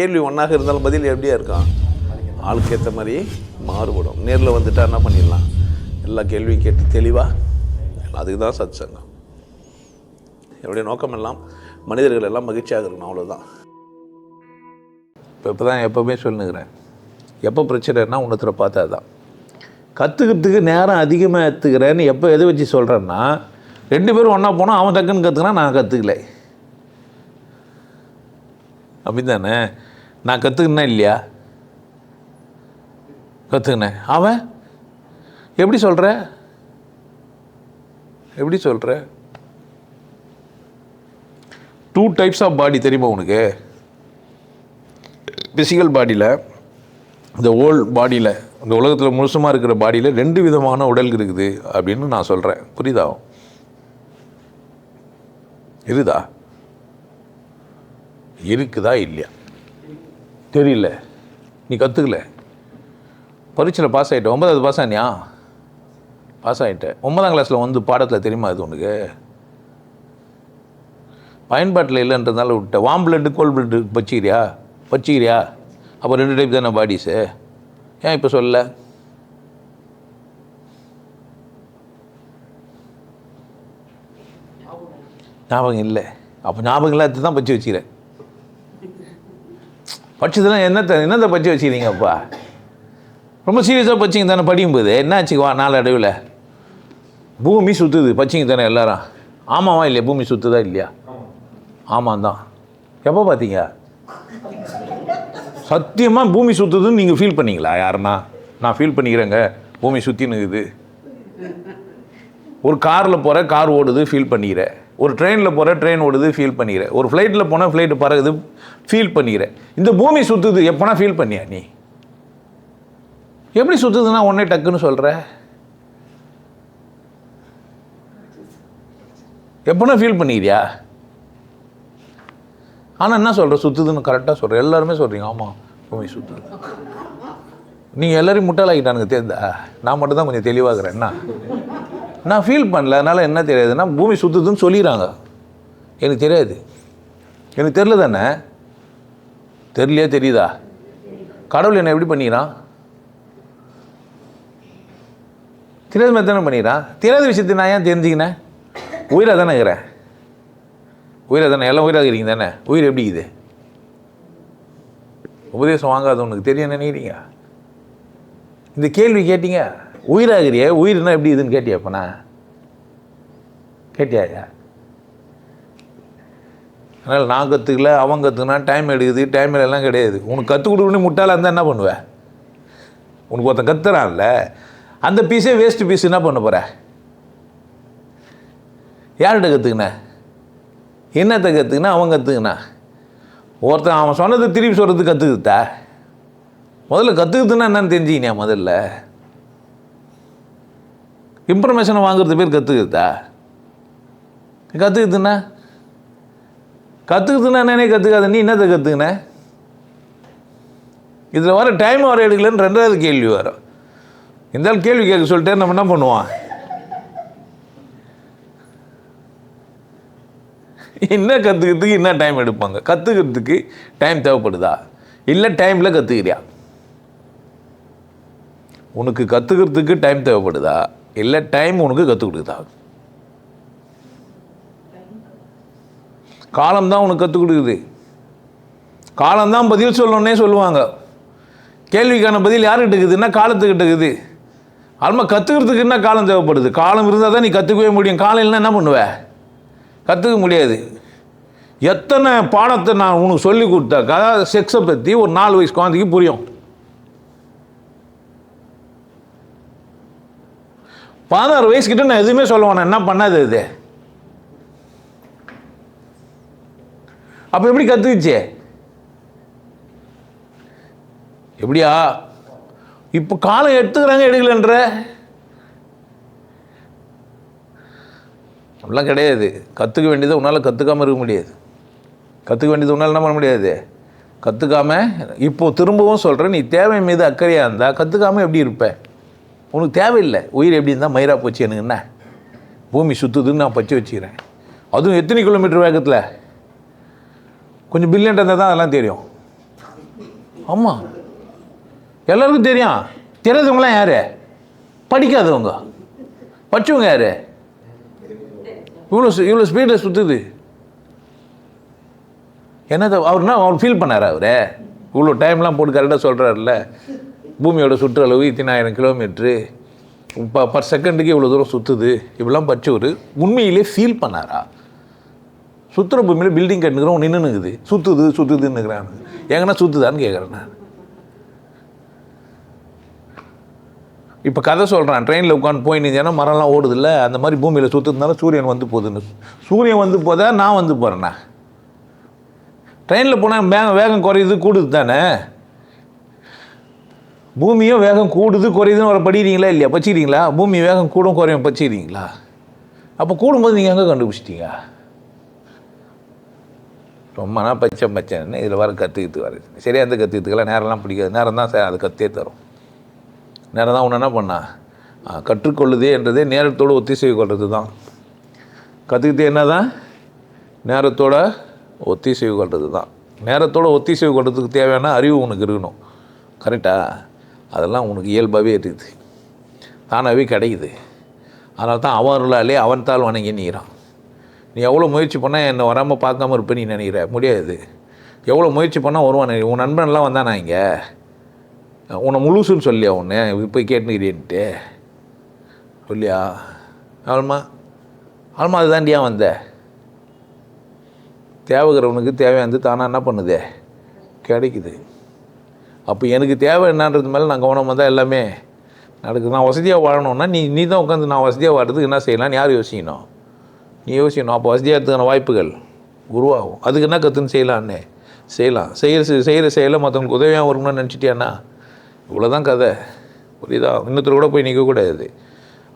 கேள்வி ஒன்றாக இருந்தாலும் பதில் எப்படியா இருக்கான் ஆளுக்கு ஏற்ற மாதிரி மாறுபடும். நேரில் வந்துட்டா என்ன பண்ணிடலாம்? எல்லா கேள்வியும் கேட்டு தெளிவாக அதுக்கு தான் சத் சங்கம் என்னுடைய நோக்கம் எல்லாம் மனிதர்கள் எல்லாம் மகிழ்ச்சியாக இருக்கணும் அவ்வளோதான் இப்போ இப்போ தான் எப்போவுமே சொல்லுங்கிறேன் எப்போ பிரச்சனைனா உன்னத்தில் பார்த்தா தான் கற்றுக்கிறதுக்கு நேரம் அதிகமாக எடுத்துக்கிறேன்னு எப்போ எதை வச்சு சொல்கிறேன்னா ரெண்டு பேரும் ஒன்றா போனால் அவன் டக்குன்னு கற்றுக்கினா நான் கற்றுக்கல அப்படி தானே நான் கற்றுக்கினேன் இல்லையா? கற்றுக்கினேன் அவன்? எப்படி சொல்கிற எப்படி சொல்கிற டூ டைப்ஸ் ஆஃப் பாடி தெரியுமா உனக்கு? ஃபிசிக்கல் பாடியில் இந்த ஓல்டு பாடியில் இந்த உலகத்தில் முழுசுமாக இருக்கிற பாடியில் ரெண்டு விதமான உடல் இருக்குது அப்படின்னு நான் சொல்கிறேன் புரியுதா? இருக்குதா? இருக்குதா? இல்லையா? தெரியல. நீ கற்றுக்கல பரீட்சையில் பாஸ் ஆகிட்ட ஒன்பதாவது பாஸ் ஆனியா? பாஸ் ஆகிட்டேன் ஒன்பதாம் கிளாஸில் வந்து பாடத்தில் தெரியுமா இது உனக்கு? பயன்பாட்டில் இல்லைன்றதுனால விட்டேன் வாம் பிளட்டு கோல் பிளட்டு வச்சுக்கிறியா வச்சுக்கிறியா அப்போ ரெண்டு டைப் தானே பாடிஸு ஏன் இப்போ சொல்லல? ஞாபகம் இல்லை. அப்போ ஞாபகம் இல்லாத தான் பச்சு வச்சுக்கிறேன். பட்சத்தெல்லாம் என்னத்தை என்னத்தை பச்சு வச்சுக்கிறீங்கப்பா? ரொம்ப சீரியஸாக பச்சிங்க தானே படிக்கும் போது என்னாச்சு? வா நாலு அடைவில் பூமி சுற்றுது பச்சிங்க தானே எல்லாரும்? ஆமாவா இல்லையா? பூமி சுற்றுதா இல்லையா? ஆமாம் தான் எப்போ பார்த்தீங்க? சத்தியமாக பூமி சுற்றுதுன்னு நீங்கள் ஃபீல் பண்ணிங்களா? யாருன்னா? நான் ஃபீல் பண்ணிக்கிறேங்க. பூமி சுற்றின்னு இருக்குது. ஒரு காரில் போகிற கார் ஓடுது ஃபீல் பண்ணிக்கிறேன். ஒரு ட்ரெயினில் போகிற ட்ரெயின் ஓடுது ஃபீல் பண்ணிக்கிறேன் ஒரு ஃப்ளைட்டில் போனால் ஃப்ளைட்டு பறகுது ஃபீல் பண்ணிக்கிறேன் இந்த பூமி சுற்றுது எப்போனா ஃபீல் பண்ணியா நீ? எப்படி சுற்றுதுன்னா உடனே டக்குன்னு சொல்கிற எப்போனா ஃபீல் பண்ணிக்கிறியா? ஆனால் என்ன சொல்கிற சுற்றுதுன்னு கரெக்டாக சொல்கிற எல்லாருமே சொல்கிறீங்க ஆமாம் பூமி சுற்றுது நீங்கள் எல்லாரையும் முட்டாளாக்கிட்டானுங்க தேர்ந்தா நான் மட்டும் தான் கொஞ்சம் தெளிவாகிறேன் என்ன? நான் ஃபீல் பண்ணல. அதனால் என்ன தெரியாதுன்னா பூமி சுற்றுதுன்னு சொல்லிடுறாங்க. எனக்கு தெரியாது. எனக்கு தெரில தானே? தெரியலையா தெரியுதா? கடவுள் என்ன எப்படி பண்ணிக்கிறான்? தெரியாத மாதிரி தானே பண்ணிக்கிறான்? தெரியாத விஷயத்தை நான் ஏன் தெரிஞ்சுக்கினேன்? உயிராக தானே இருக்கிறேன். உயிராக தானே? எல்லாம் உயிராக இருக்கிறீங்க தானே? உயிர் எப்படி இது உபதேசம் வாங்காதவனுக்கு தெரியும் நினைக்கிறீங்க? இந்த கேள்வி கேட்டீங்க? உயிராகிறிய? உயிர்னா எப்படி இதுன்னு கேட்டியா இப்போ கேட்டியாயா அதனால் நான் கற்றுக்கல அவன் கற்றுக்கினா டைம் எடுக்குது டைம் எல்லாம் கிடையாது. உனக்கு கற்றுக் கொடுக்கணும் முட்டாளாக இருந்தால் என்ன பண்ணுவேன் உனக்கு ஒருத்தன் கத்துறான்ல அந்த பீஸே வேஸ்ட்டு பீஸ் என்ன பண்ண போகிற யார்கிட்ட கற்றுக்கின என்னத்தை கற்றுக்கினா அவன் கற்றுக்கினா ஒருத்தன் அவன் சொன்னதை திருப்பி சொல்கிறது கற்றுக்குத்தா முதல்ல கற்றுக்குதுன்னா என்னன்னு தெரிஞ்சுக்கினியா முதல்ல? இன்ஃபர்மேஷனை வாங்குறது பேர் கற்றுக்குதா கற்றுக்குதுண்ணா கற்றுக்குதுன்னா என்னன்னே கற்றுக்காத நீ என்னத்தை கற்றுக்கின இதில் வர டைம் வர எடுக்கலன்னு ரெண்டாவது கேள்வி வரும். இருந்தாலும் கேள்வி கேட்க சொல்லிட்டே நம்ம என்ன பண்ணுவான் என்ன கற்றுக்கிறதுக்கு என்ன டைம் எடுப்பாங்க? கற்றுக்கிறதுக்கு டைம் தேவைப்படுதா? இல்லை டைமில் கற்றுக்கிறியா உனக்கு கற்றுக்கிறதுக்கு டைம் தேவைப்படுதா? இல்லை டைம் உனக்கு கற்றுக் கொடுக்குதா காலம்தான் உனக்கு கற்றுக் கொடுக்குது காலம்தான் பதில் சொல்லணுன்னே சொல்லுவாங்க. கேள்விக்கான பதில் யாருக்கிட்ட இருக்குதுன்னா காலத்துக்கிட்ட இருக்குது? அதுமா கற்றுக்கிறதுக்கு என்ன காலம் தேவைப்படுது? காலம் இருந்தால் தான் நீ கற்றுக்கவே முடியும். காலம் இல்லைன்னா என்ன பண்ணுவ? கற்றுக்க முடியாது. எத்தனை பாடத்தை நான் உனக்கு சொல்லி கொடுத்தாக்கா செக்ஸை பற்றி ஒரு நாலு வயசு குழந்தைக்கு புரியும். பதினாறு வயசுக்கிட்ட நான் எதுவுமே சொல்லுவேன் என்ன பண்ணாது இது? அப்போ எப்படி கற்றுக்குச்சு எப்படியா? இப்போ காலம் எடுத்துக்கிறாங்க எடுக்கலன்ற? அப்படிலாம் கிடையாது. கற்றுக்க வேண்டியதை உன்னால் கற்றுக்காமல் இருக்க முடியாது. கற்றுக்க வேண்டியது உன்னால் என்ன பண்ண முடியாது? கற்றுக்காம இப்போது திரும்பவும் சொல்கிறேன் நீ தேவை மீது அக்கறையாக இருந்தால் கற்றுக்காம எப்படி இருப்பேன் உனக்கு தேவையில்லை. உயிர் எப்படி இருந்தால் மயிரா போச்சு எனக்கு என்ன? பூமி சுற்றுதுன்னு நான் பச்சு வச்சுக்கிறேன். அதுவும் எத்தனை கிலோமீட்டர் வேகத்தில்? கொஞ்சம் பில்லியன்ட் இருந்தால் தான் அதெல்லாம் தெரியும். ஆமாம் எல்லாருக்கும் தெரியும். தெரியாதவங்களாம் யார்? படிக்காதவங்க. படித்தவங்க யார்? இவ்வளோ இவ்வளோ ஸ்பீடில் சுற்றுது என்னது அவர்னா அவர் ஃபீல் பண்ணார் அவர்? இவ்வளோ டைம்லாம் போட்டு கரெக்டாக சொல்கிறாருல்ல பூமியோட சுற்றளவு இத்தனாயிரம் கிலோமீட்ரு. இப்போ பர் செகண்டுக்கு இவ்வளோ தூரம் சுற்றுது இப்படிலாம் படிச்சவர் உண்மையிலே ஃபீல் பண்ணாரா? சுற்றுற பூமியில் பில்டிங் கட்டுக்கிறோம் நின்று நிற்குது சுற்றுது சுற்றுதுன்னுக்கிறான் எங்கன்னா சுற்றுதான்னு கேட்குறேன் நான். இப்போ கதை சொல்கிறான் ட்ரெயினில் உட்காந்து போய் நீங்கன்னா மரம்லாம் ஓடுதில்ல? அந்த மாதிரி பூமியில் சுற்றுறதுனால சூரியன் வந்து போகுதுன்னு. சூரியன் வந்து போதா நான் வந்து போகிறேண்ணா ட்ரெயினில் போனால் வேகம் வேகம் குறையுது கூடுது தானே பூமியும் வேகம் கூடுது குறையுதுன்னு ஒரு படிக்கிறீங்களா இல்லையா? பச்சிக்கிறீங்களா பூமி வேகம் கூடும் குறையும் பச்சிக்கிறீங்களா அப்போ கூடும்போது நீங்கள் எங்கே கண்டுபிடிச்சிட்டீங்க? ரொம்ப நான் பச்சை பச்சைன்னு இதில் வர கற்றுக்கிட்டு வருது சரியா அந்த கற்றுக்கிறதுக்கெல்லாம் நேரம்லாம் பிடிக்காது. நேரம் தான் சார் அது கற்றே தரும். நேரம் தான் ஒன்று என்ன பண்ணா? கற்றுக்கொள்ளுதே என்றதே நேரத்தோடு ஒத்திசைவு கொள்வது தான் கற்றுக்கிட்டு என்ன தான் நேரத்தோட ஒத்திசைவு கொள்வது தான் நேரத்தோட ஒத்திசைவு கொள்றதுக்கு தேவையான அறிவு உனக்கு இருக்கணும். கரெக்டாக அதெல்லாம் உனக்கு இயல்பாகவே இருக்குது. தானாகவே கிடைக்குது. அதனால தான் அவர்களாலே அவன் தாள் வணங்கி நீறான் நீ எவ்வளோ முயற்சி பண்ணால் என்னை வராமல் பார்க்காம இருப்ப நீ நினைக்கிற? முடியாது. எவ்வளோ முயற்சி பண்ணால் வருவான் உன் நண்பன்லாம் வந்தானா இங்கே? உன்னை முழுசுன்னு சொல்லியா உன்னை? இப்போ கேட்டுக்கிறேன்ட்டு. சொல்லியா? ஆல்மா ஆல்மா அதுதாண்டியா வந்த? தேவைக்கிறவனுக்கு தேவையானது தானாக என்ன பண்ணுதே? கிடைக்குது. அப்போ எனக்கு தேவை என்னன்றது மேலே நான் கவனமாக தான் எல்லாமே நடக்குது. நான் வசதியாக வாழணும்னா நீ நீ தான் உட்காந்து நான் வசதியாக வாழறதுக்கு என்ன செய்யலாம்னு யார் யோசிக்கணும்? நீ யோசிக்கணும். அப்போ வசதியாகிறதுக்கான வாய்ப்புகள் உருவாகும். அதுக்கு என்ன கற்றுன்னு செய்யலான்னு செய்யலாம். செய்கிற செய்கிற செயலை மற்றவங்களுக்கு உதவியாக வரும்னு நினச்சிட்டியாண்ணா இவ்வளோ தான் கதை. புரியுதா? இன்னொருத்தர் கூட போய் நிற்கக்கூடாது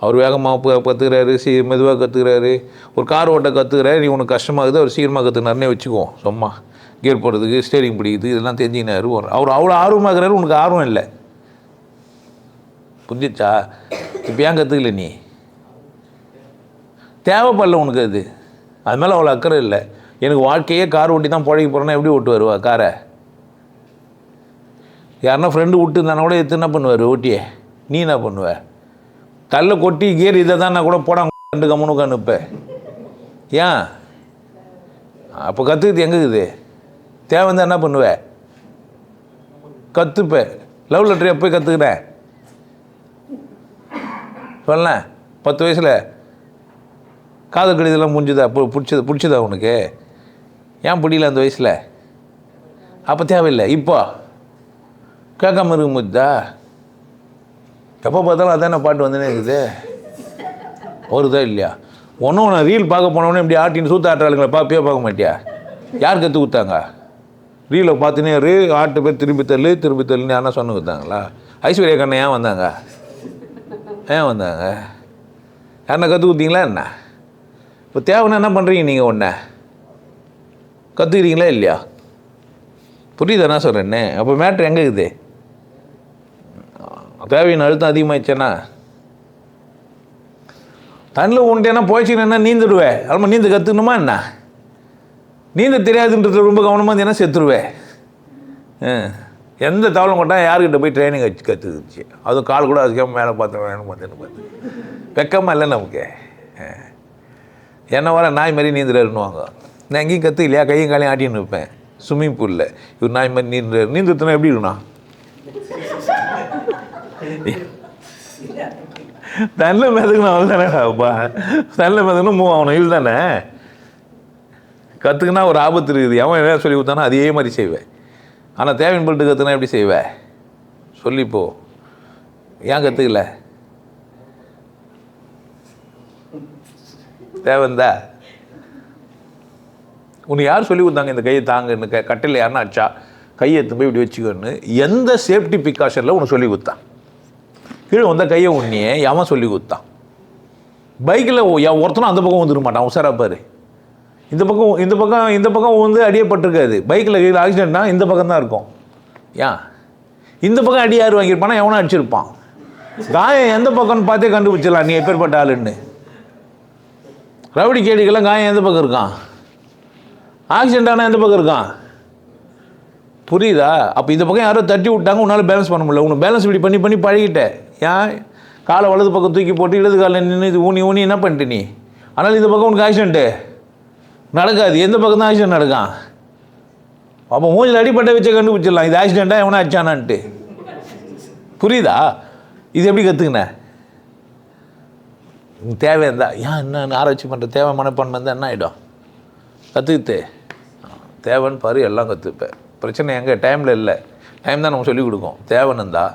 அவர் வேகமாக கற்றுக்கிறாரு சீ மெதுவாக கற்றுக்கிறாரு ஒரு கார் ஓட்ட கற்றுக்கிறாரு நீ உனக்கு கஷ்டமாகுது அவர் சீக்கிரமாக கற்றுனாருனே வச்சுக்குவோம். சும்மா. கியர் போடுறதுக்கு ஸ்டேரிங் பிடிக்குது இதெல்லாம் தெரிஞ்சுக்கினாரு. அவர் அவ்வளோ ஆர்வமாக இருக்கிறாரு உனக்கு ஆர்வம் இல்லை. புரிஞ்சிச்சா? இப்போ ஏன் கற்றுக்கல நீ? தேவைப்படல உனக்கு அது. அது மேலே அவ்வளோ அக்கறை இல்லை. எனக்கு வாழ்க்கையே கார் ஓட்டி தான் பழகி போகிறேன்னா எப்படி ஓட்டு வருவா காரை? யாருன்னா ஃப்ரெண்டு விட்டு இருந்தானா கூட எத்தனை என்ன பண்ணுவார் ஓட்டியே? நீ என்ன பண்ணுவ? தள்ள கொட்டி கியர் இதை தான் நான் கூட போட ரெண்டு கம்முனு உட்காந்துப்ப ஏன்? அப்போ கற்றுக்குது எங்கே இருக்குது? தேவை இருந்தால் என்ன பண்ணுவ? கற்றுப்பேன் லவ் லெட்டர் எப்போ கற்றுக்கிறேன் சொல்ல பத்து வயசில். காதல் கடிதெல்லாம் முடிஞ்சுதா பு- பிடிச்சது பிடிச்சதா உனக்கு? ஏன் பிடிக்கல அந்த வயசில்? அப்போ தேவையில்லை. இப்போ. கேட்காம இருக்க முடியுதா எப்போ பார்த்தாலும் அதான பாட்டு வந்துனே இருக்குது. வருதா இல்லையா? ஒன்றும் நான் ரீல் பார்க்க போனவொடனே இப்படி ஆட்டின்னு சூத்த ஆட்டுறாளுங்களை பார்ப்பே பார்க்க மாட்டியா? யார் கற்றுக் கொடுத்தாங்க? ரீலை பார்த்துனே இரு ஆட்டு பேர் திரும்பி தள்ளு திரும்பி தள்ளுன்னு யாரா சொன்ன கொடுத்தாங்களா? ஐஸ்வர்யா கண்ணன் ஏன் வந்தாங்க? ஏன் வந்தாங்க? யாருன்னா கற்றுக் கொடுத்தீங்களா என்ன? இப்போ தேவைன்னா என்ன பண்ணுறீங்க நீங்கள் ஒன்று கற்றுக்கிறீங்களா இல்லையா? புரியுதா என்ன சொல்கிறேன்னு அப்போ மேட்ரு எங்கே இருக்குது? தேவையின் அழுத்தம் அதிகமாகிடுச்சேன்னா தண்ணில் உண்டேன்னா போய்ச்சின்னா நீந்துடுவேன் அதுமாதிரி நீந்த கற்றுக்கணுமா என்ன? நீந்த தெரியாதுன்றது ரொம்ப கவனமாக இருந்தேன்னா செத்துருவேன் ஆ. எந்த தவளம் கொட்டால் யார்கிட்ட போய் ட்ரைனிங் வச்சு கற்றுக்குச்சு அதுவும் கால் கூட அதுக்கே மேலே பார்த்தேன் வேணும் பார்த்தேன்னு பார்த்து. வெக்கமாக இல்லை நமக்கு. என்ன வர நாய் மாதிரி நீந்துறாருன்னுவாங்க. நான் எங்கேயும் கற்றுக்கலையா கையும் காலையும் ஆட்டின்னு இருப்பேன். ஸ்விம்மிங் பூலில் இவர் நாய் மாதிரி நீந்துறாரு. நீந்துத்துனா எப்படி இருக்கணும் நல்ல மிதக்கணும் அவள் தானேப்பா தண்ணில் மிதக்கணும் மூவ் ஆகணும். இது தானே கற்றுக்குனா ஒரு ஆபத்து இருக்குது. எவன் என்ன சொல்லி கொடுத்தானோ அதே மாதிரி செய்வேன் ஆனால் தேவையின் பண்ணிட்டு கற்றுனா எப்படி செய்வேன் சொல்லிப்போ ஏன் கற்றுக்கல தேவைந்தா உன்னை யார் சொல்லி கொடுத்தாங்க? இந்த கையை தாங்கன்னு க கட்டையில் யாருன்னா அடிச்சா? கையை எடுத்து போய் இப்படி வச்சுக்கோன்னு எந்த சேஃப்டி ப்ரிகாஷனில் உனக்கு சொல்லி கொடுத்தான்? கீழே வந்த கையை உன்னையே எவன் சொல்லி கொடுத்தான்? பைக்கில் ஒருத்தனும் அந்த பக்கம் வந்துட மாட்டான். உசாரா இந்த பக்கம் இந்த பக்கம் இந்த பக்கம் வந்து அடியப்பட்டிருக்காது. பைக்கில் கையில் ஆக்சிடென்ட்னா இந்த பக்கம் தான் இருக்கும். ஏன் இந்த பக்கம் அடி யார் வாங்கியிருப்பானா எவனோ அடிச்சிருப்பான். காயம் எந்த பக்கம்னு பார்த்தே கண்டுபிடிச்சிடலாம். நீ எப்பேற்பட்ட ஆளுன்னு. ரவுடி கேடிக்கெல்லாம் காயம் எந்த பக்கம் இருக்கான்? ஆக்சிடென்ட் ஆனால் எந்த பக்கம் இருக்கான்? புரியுதா? அப்போ இந்த பக்கம் யாரோ தட்டி விட்டாங்க உன்னால் பேலன்ஸ் பண்ண முடியல. உனக்கு பேலன்ஸ் இப்படி பண்ணி பண்ணி பழகிட்டேன். ஏன் காலை வலது பக்கம் தூக்கி போட்டு இடது காலில் நின்று இது ஊனி ஊனி என்ன பண்ணிட்டு நீ? ஆனால் இந்த பக்கம் உனக்கு ஆக்சிடென்ட்டு நடக்காது. எந்த பக்கம் தான் ஆக்சிடென்ட் நடக்கான்? அப்போ மூஞ்சில் அடிப்பட்ட வச்ச கண்டுபிடிச்சிடலாம். இது ஆக்சிடெண்ட்டாக எவனா ஆச்சானான்ட்டு புரியுதா? இது எப்படி கற்றுக்கினேன் தேவை இருந்தா ஏன் என்ன ஆராய்ச்சி பண்ணுற தேவை மனப்பான்மை இருந்தால் என்ன ஆகிடும் கற்றுக்கிட்டு தேவைன்னு பாரு எல்லாம் கற்றுப்பேன் பிரச்சனை எங்கே? டைமில் இல்லை. டைம் தான் நம்ம சொல்லிக் கொடுக்கும். தேவைன்னு இருந்தால்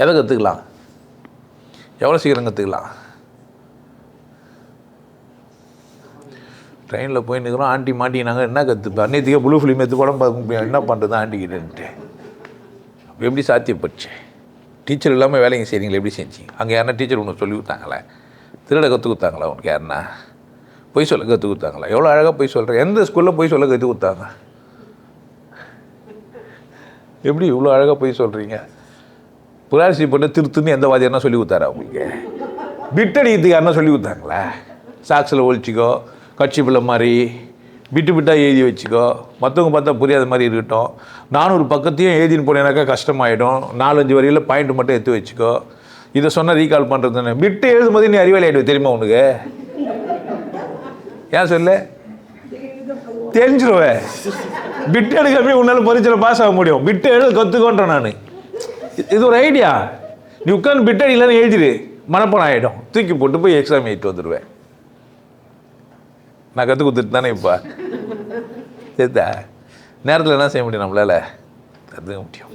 எதை கற்றுக்கலாம் எவ்வளோ சீக்கிரம் கற்றுக்கலாம் ட்ரெயினில் போய் நிற்கிறோம் ஆண்டி மாட்டினாங்க என்ன கற்றுப்பா அன்னையத்துக்கே ப்ளூ ஃபிலிம் எடுத்து படம் பார்க்க முடியும் என்ன பண்ணுறது ஆண்டிக்கிட்டேன்ட்டு எப்படி சாத்தியப்பட்டுச்சு? டீச்சர் இல்லாமல் வேலைங்க செய்கிறீங்களே எப்படி செஞ்சீங்க? அங்கே யாருன்னா டீச்சர் உனக்கு சொல்லி கொடுத்தாங்களே? திருட கற்றுக் கொடுத்தாங்களா உனக்கு யாருன்னா? பொய் சொல்ல கற்றுக் கொடுத்தாங்களா? எவ்வளோ அழகாக பொய் சொல்கிறேன் எந்த ஸ்கூலில் பொய் சொல்ல கற்றுக் கொடுத்தாங்க? எப்படி இவ்வளோ அழகாக பொய் சொல்கிறீங்க புராரிசி போட்டு திருத்துன்னு எந்த வாதியாருனா சொல்லி கொடுத்தாரா உங்களுக்கு? பிட்டடிக்கிறதுக்கு யாருன்னா சொல்லி கொடுத்தாங்களா? சாக்ஸில் ஒழிச்சிக்கோ கட்சி பிள்ளை மாதிரி விட்டு பிட்டாக எழுதி வச்சுக்கோ. மற்றவங்க பார்த்தா புரியாத மாதிரி இருக்கட்டும். நானூறு பக்கத்தையும் எழுதின்னு போனேனாக்கா கஷ்டமாயிடும். நாலஞ்சு வரியில் பாயிண்ட் மட்டும் எடுத்து வச்சுக்கோ. இதை சொன்னால் ரீகால் பண்ணுறதுன்னு விட்டு எழுதும் போது நீ அறிவாளி ஆகிடுவே தெரியுமா உனக்கு? ஏன் சொல்லு தெரிஞ்சிருவேன் பிட்டு எடுக்காமே உன்னால் பரீட்சையில் பாஸ் ஆக முடியும். பிட்டு எழுத கற்றுக்கோன்றேன் நான். இது ஒரு ஐடியா நீ உட்காந்து பிட்டு அடிக்கலன்னு எழுதிடு மனப்பணம் ஆகிடும் தூக்கி போட்டு போய் எக்ஸாம் எழுதிட்டு வந்துடுவேன் நான் கற்றுக் கொடுத்துட்டு தானே இப்போ. சரிதா நேரத்தில் என்ன செய்ய முடியும் நம்மளால்? கற்றுக்க முடியும்.